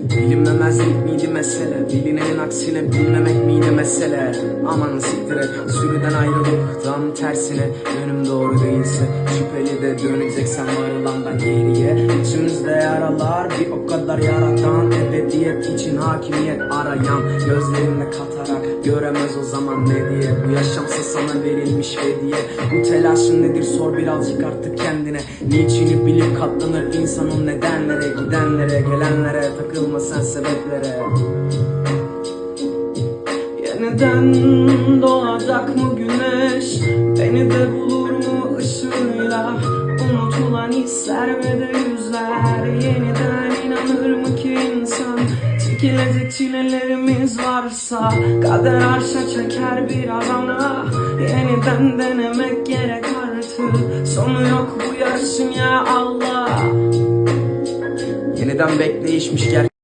Bilinmemezlik miydi mesele. Bilinenin aksine bilmemek miydi mesele. Aman siktir et Sürüden ayrılıp tam tersine. Yönüm doğru değilse Şüpheli de döneceksem varılan ben geriye. İçimizde yaralar bir Ebediyet için hakimiyet arayan Gözlerinde katarak göremez o zaman ne diye. Bu yaşamsa sana verilmiş hediye. Bu telaşın nedir? Sor birazcık artık kendine. Niçini bilip katlanır insanın nedenlere Gidenlere gelenlere takılma sen sebeplere Yeniden doğacak mı güneş? Beni de bulur mu ışığıyla? Unutulan hisler ve de yüzler. Yeniden inanır mı ki insan Çekilecek çilelerimiz varsa Kader arşa çeker bir arana Yeniden denemek gerek artık Sonu yok bu yarışın ya Allah. Yeniden bekleyişmiş gerçek